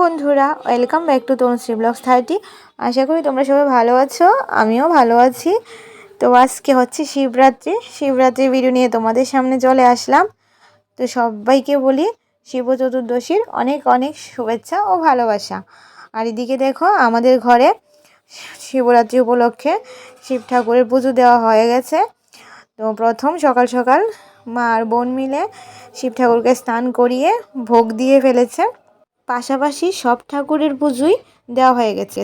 বন্ধুরা welcome back to Tanushree blogs thirty আশা করি তোমরা সবাই ভালো আছো, আমিও ভালো আছি। তো আজকে হচ্ছে শিবরাত্রি, শিবরাত্রির ভিডিও নিয়ে তোমাদের সামনে চলে আসলাম। তো সবাইকে বলি, শিব চতুর্দশীর অনেক অনেক শুভেচ্ছা ও ভালোবাসা। আর এদিকে দেখো, আমাদের ঘরে শিবরাত্রি উপলক্ষে শিব ঠাকুরের পুজো দেওয়া হয়ে গেছে। তো প্রথম সকাল সকাল মা আর বোন মিলে শিব ঠাকুরকে স্নান করিয়ে ভোগ দিয়ে ফেলেছে। পাশাপাশি সব ঠাকুরের পুজোই দেওয়া হয়ে গেছে।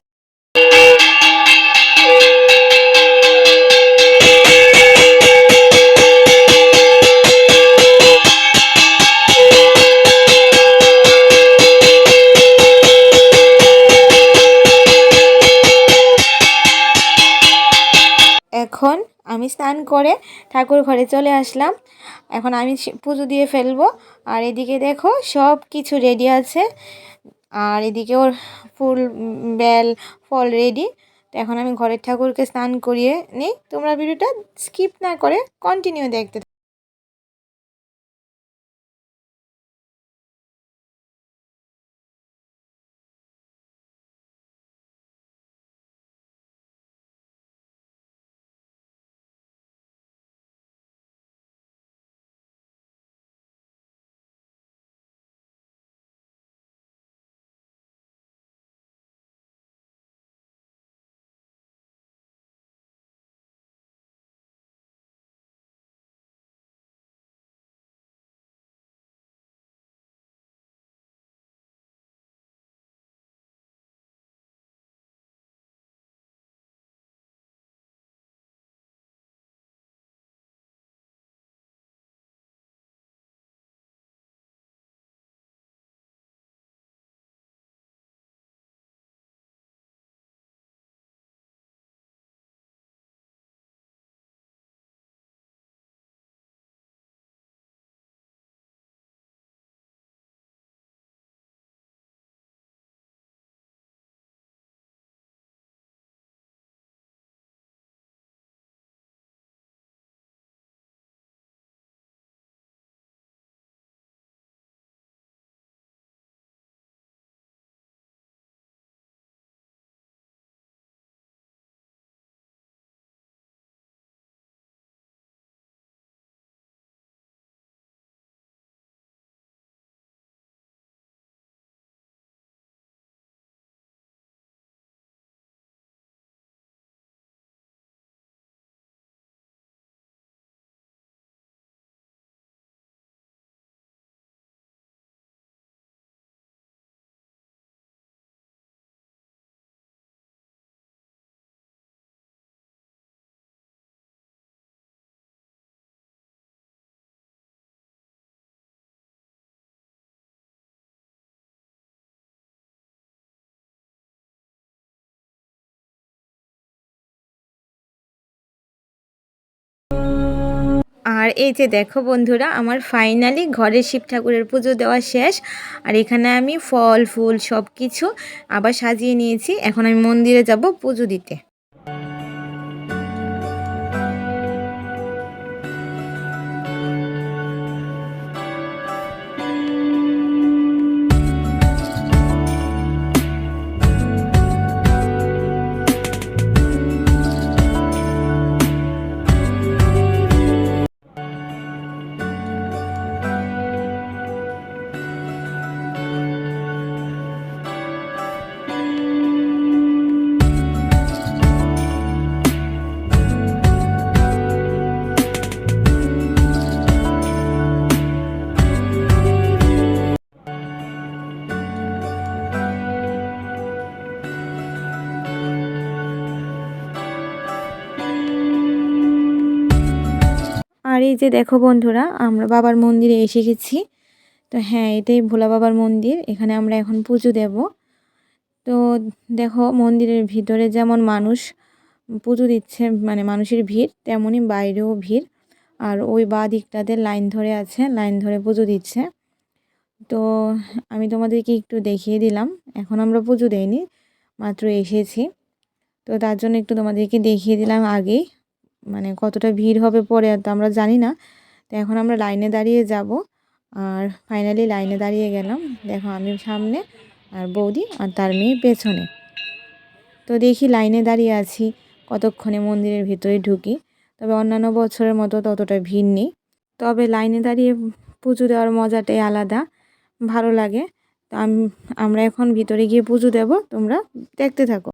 এখন আমি স্নান করে ঠাকুর ঘরে চলে আসলাম। এখন আমি পুজো দিয়ে ফেলব। আর এদিকে দেখো সব কিছু রেডি আছে। আর এদিকে ওর ফুল বেল, ফল রেডি তো এখন আমি ঘরের ঠাকুরকে স্নান করিয়ে নিই। তোমরা ভিডিওটা স্কিপ না করে কন্টিনিউ দেখতে আর এই যে দেখো বন্ধুরা, আমার ফাইনালি ঘরে শিব ঠাকুরের পুজো দেওয়া শেষ। আর এখানে আমি ফল, ফুল সব কিছু আবার সাজিয়ে নিয়েছি। এখন আমি মন্দিরে যাব পুজো দিতে। এই যে দেখো বন্ধুরা, আমরা বাবার মন্দিরে এসে গেছি। তো হ্যাঁ এটাই ভোলা বাবার মন্দির, এখানে আমরা এখন পুজো দেব। তো দেখো মন্দিরের ভিতরে যেমন মানুষ পুজো দিচ্ছে মানে মানুষের ভিড় তেমনই বাইরেও ভিড়। আর ওই বা দিকটাতে লাইন ধরে আছে, লাইন ধরে পুজো দিচ্ছে। তো আমি তোমাদেরকে একটু দেখিয়ে দিলাম, এখন আমরা পুজো দেইনি, মাত্র এসেছি। তো তার জন্য একটু তোমাদেরকে দেখিয়ে দিলাম আগেই। মানে কতটা ভিড় হবে পরে তো আমরা জানি না। তো এখন আমরা লাইনে দাঁড়িয়ে যাব। আর ফাইনালি লাইনে দাঁড়িয়ে গেলাম। দেখো আমি সামনে আর বৌদি আর তার মেয়ে পেছনে। তো দেখি লাইনে দাঁড়িয়ে আছি। কতক্ষণে মন্দিরের ভিতরে ঢুকি। তবে অন্যান্য বছরের মতো ততটা ভিড় নেই। তবে লাইনে দাঁড়িয়ে পুজো দেওয়ার মজাটাই আলাদা। ভালো লাগে। তো আমরা এখন ভিতরে গিয়ে পুজো দেব। তোমরা দেখতে থাকো।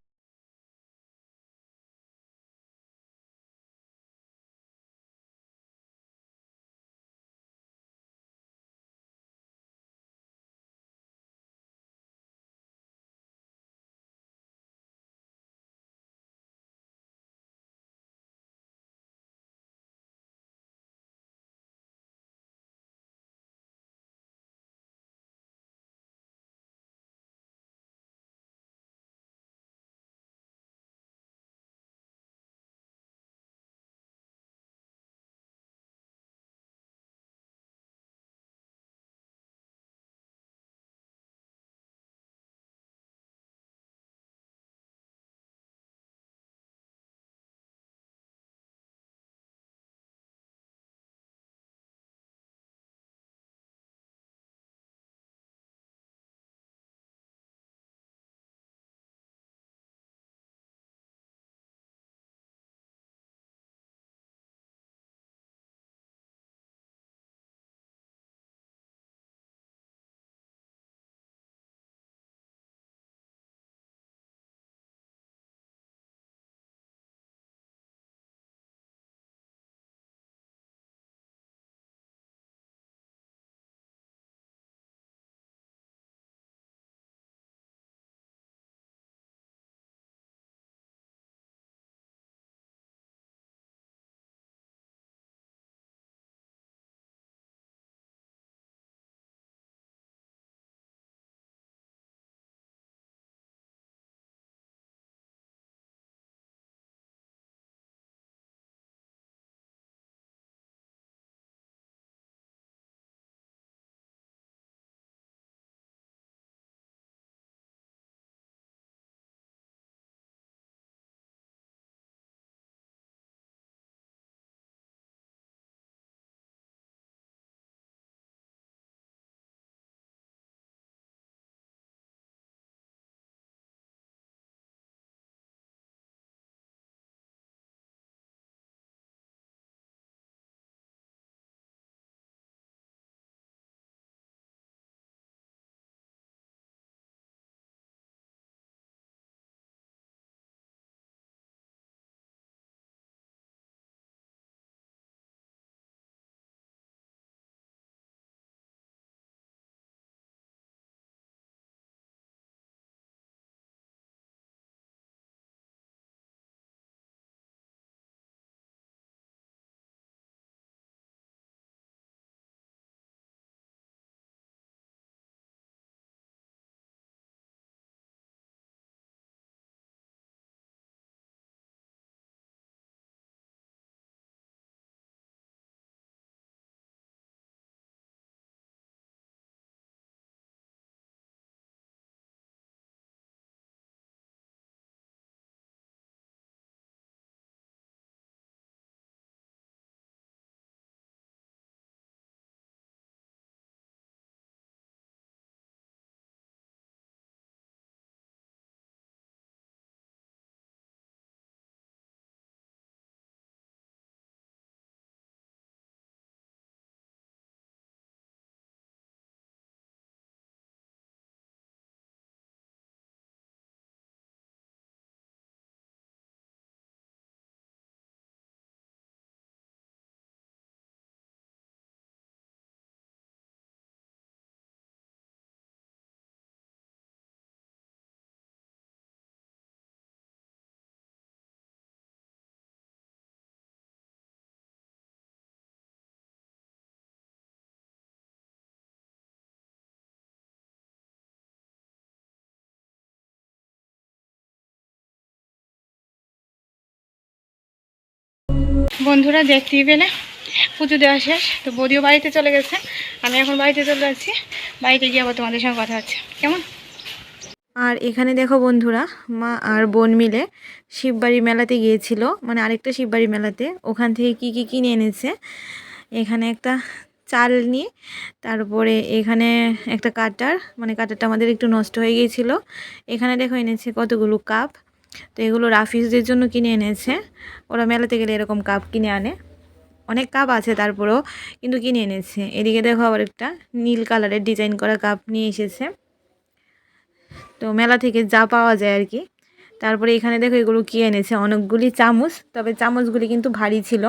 বন্ধুরা দেখতেই পেলে, পুজো দেওয়া শেষ, তো বৌদিও বাড়িতে চলে গেছে, আমি এখন বাড়িতে চলে যাচ্ছি বাড়িতে গিয়ে আবার তোমাদের সঙ্গে কথা হচ্ছে, কেমন? আর এখানে দেখো বন্ধুরা, মা আর বোন মিলে শিববাড়ি মেলাতে গিয়েছিল মানে আরেকটা শিববাড়ি মেলাতে, ওখান থেকে কি কি কিনে এনেছে, এখানে একটা চাল নিয়ে তারপরে এখানে একটা কাটার মানে কাটারটা আমাদের একটু নষ্ট হয়ে গিয়েছিল, এখানে দেখো এনেছে কতগুলো কাপ তো এগুলো রাফিজদের জন্য কিনে এনেছে। ওরা মেলাতে গেলে এরকম কাপ কিনে আনে। অনেক কাপ আছে তারপরেও কিন্তু কিনে এনেছে। এদিকে দেখো আবার একটা নীল কালারের ডিজাইন করা কাপ নিয়ে এসেছে। তো মেলা থেকে যা পাওয়া যায় আর কি। তারপরে এখানে দেখো এগুলো কি এনেছে। অনেকগুলি চামচ, তবে চামচগুলি কিন্তু ভারী ছিল।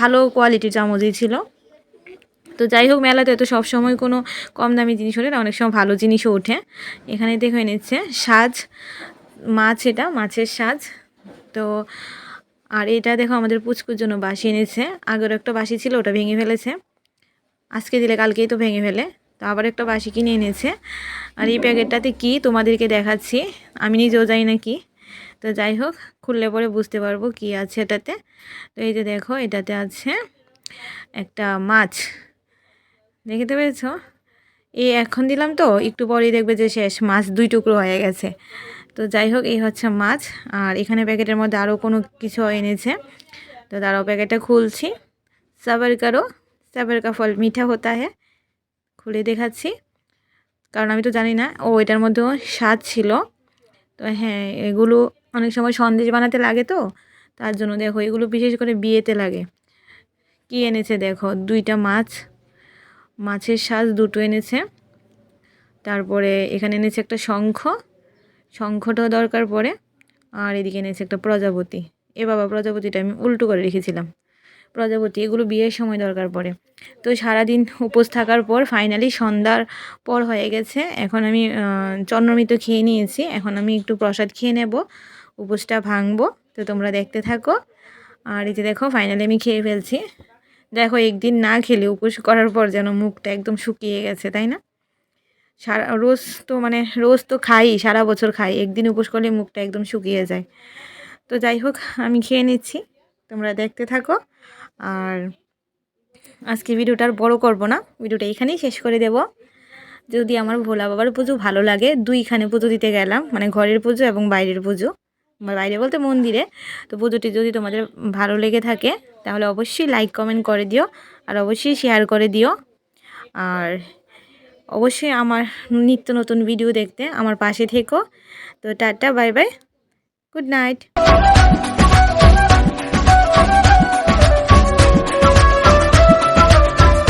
ভালো কোয়ালিটির চামচই ছিল। তো যাই হোক, মেলাতে তো সবসময় কোনো কম দামি জিনিস ওঠে না, অনেক সময় ভালো জিনিসও ওঠে। এখানে দেখো এনেছে সাজ। মাছ এটা, মাছের সাজ। তো, আর এটা দেখো আমাদের পুচকুর জন্য বাসি এনেছে। আগের একটা বাসি ছিল, ওটা ভেঙে ফেলেছে। আজকে দিলে কালকেই তো ভেঙে ফেলে। তো আবার একটা বাসি কিনে এনেছে। আর এই প্যাকেটটাতে কি তোমাদেরকে দেখাচ্ছি। আমি নিজেও যাই না কি। তো যাই হোক, খুললে পরে বুঝতে পারব কি আছে এটাতে। তো এই যে দেখো, এটাতে আছে একটা মাছ। দেখতে পেয়েছ? এই এখন দিলাম তো, একটু পরেই দেখবে যে শেষ। মাছ দুই টুকরো হয়ে গেছে। তো যাই হোক, এই হচ্ছে মাছ। আর এখানে প্যাকেটের মধ্যে আরও কোনো কিছু এনেছে। তো তারাও প্যাকেটটা খুলছি। সাবার কারও কা ফল মিঠা হতা হ্যাঁ খুলে দেখাচ্ছি। কারণ আমি তো জানি না, ও এটার মধ্যেও স্বাদ ছিল। তো হ্যাঁ এগুলো অনেক সময় সন্দেশ বানাতে লাগে তো, তার জন্য দেখো, এগুলো বিশেষ করে বিয়েতে লাগে। কি এনেছে দেখো? দুইটা মাছ, মাছের সাজ দুটো এনেছে। তারপরে এখানে এনেছে একটা শঙ্খ। শঙ্খটাও দরকার পড়ে। আর এদিকে এনেছে একটা প্রজাপতি। এ বাবা, প্রজাপতিটা আমি উল্টো করে রেখেছিলাম। প্রজাপতি, এগুলো বিয়ের সময় দরকার পড়ে। তো সারাদিন উপোস থাকার পর ফাইনালি সন্ধ্যার পর হয়ে গেছে। এখন আমি চন্দ্রমিত খেয়ে নিয়েছি। এখন আমি একটু প্রসাদ খেয়ে নেব। উপোসটা ভাঙবো। তো তোমরা দেখতে থাকো। আর এই যে দেখো ফাইনালি আমি খেয়ে ফেলছি। দেখো, একদিন না খেলে উপোস করার পর যেন মুখটা একদম শুকিয়ে গেছে, তাই না? সারা রোজ তো মানে রোজ তো খাই, সারা বছর খাই। একদিন উপোস করলে মুখটা একদম শুকিয়ে যায়। তো যাই হোক, আমি খেয়ে নিচ্ছি। তোমরা দেখতে থাকো। আর আজকে ভিডিওটা আর বড়ো করব না। ভিডিওটা এখানেই শেষ করে দেব। যদি আমার ভোলা বাবার পুজো ভালো লাগে, দুইখানে পুজো দিতে গেলাম। মানে ঘরের পুজো এবং বাইরের পুজো। বাইরে বলতে মন্দিরে। তো পুজোটি যদি তোমাদের ভালো লেগে থাকে, তাহলে অবশ্যই লাইক কমেন্ট করে দিও। আর অবশ্যই শেয়ার করে দিও। আর অবশ্যই আমার নিত্য নতুন ভিডিও দেখতে আমার পাশে থেকো। তো tata bye bye good night